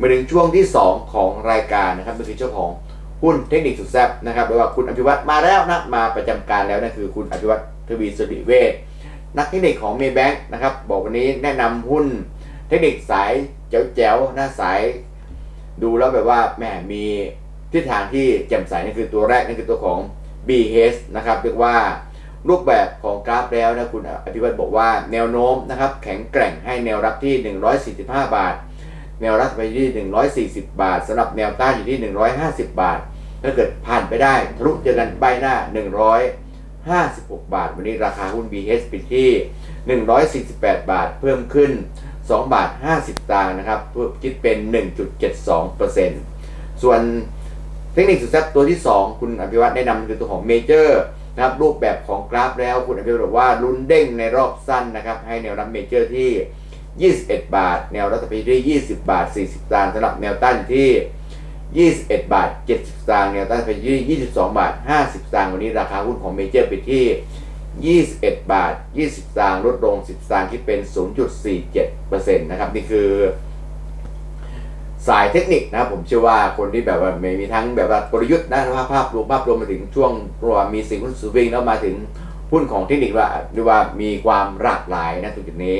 มาถึงช่วงที่ 2 ของรายการนะครับก็คือเจ้าของหุ้นเทคนิคสุดแซ่บนะครับโดยว่าคุณอภิวัตมาแล้วนะมาประจำการแล้วนั่นคือคุณอภิวัตทวีสุริเวชนักเทคนิคของเมย์แบงค์นะครับบอกวันนี้แนะนำหุ้นเทคนิคสายแจ๋วๆหน้าสายดูแล้วแบบว่าแหมมีทิศทางที่แจ่มใสนั่นคือตัวแรกนั่นคือตัวของ BH นะครับเรียกว่ารูปแบบของกราฟแล้วนะคุณอภิวัตบอกว่าแนวโน้มนะครับแข็งแกร่งให้แนวรับที่ 145 บาท แนวรับไปที่ 140 บาทสำหรับแนวต้านอยู่ที่ 150 บาท ถ้าเกิดผ่านไปได้ทะลุเจอกันใบหน้า 156 บาท วันนี้ราคาหุ้น BH ปิดที่ 148 บาทเพิ่มขึ้น 2 บาท 50ตางค์นะครับเพื่อคิดเป็น 1.72%ส่วนเทคนิคสุดแซ่บตัวที่ 2 คุณอภิวัตแนะนำคือตัวของเมเจอร์นะครับรูปแบบของกราฟแล้วคุณอภิวัตบอกว่าลุ้นเด้งในรอบสั้นนะครับให้แนวรับเมเจอร์ที่ 21 บาท แนวรับต่อไปที่ 20 บาท 40ตางค์สำหรับแนวต้านที่ 21 บาท 70สตางค์แนวต้านไปที่ 22 บาท 50สตางค์วันนี้ราคาหุ้นของเมเจอร์ไปที่ 21 บาท 20สตางค์ลดลง 10สตางค์คิดเป็น 0.47%นะครับนี่คือสายเทคนิคนะครับผมเชื่อว่าคนที่แบบว่าม,มีทั้งแบบว่ากลยุทธ์นะภาพภาพรวมภาพรวมมาถึงช่วงรวมมีสิ่งหุ้นสูวิ่งแล้วมาถึงหุ้นของเทคนิคว่าหรือว่ามีความหลากหลายนะตรงจุดนี้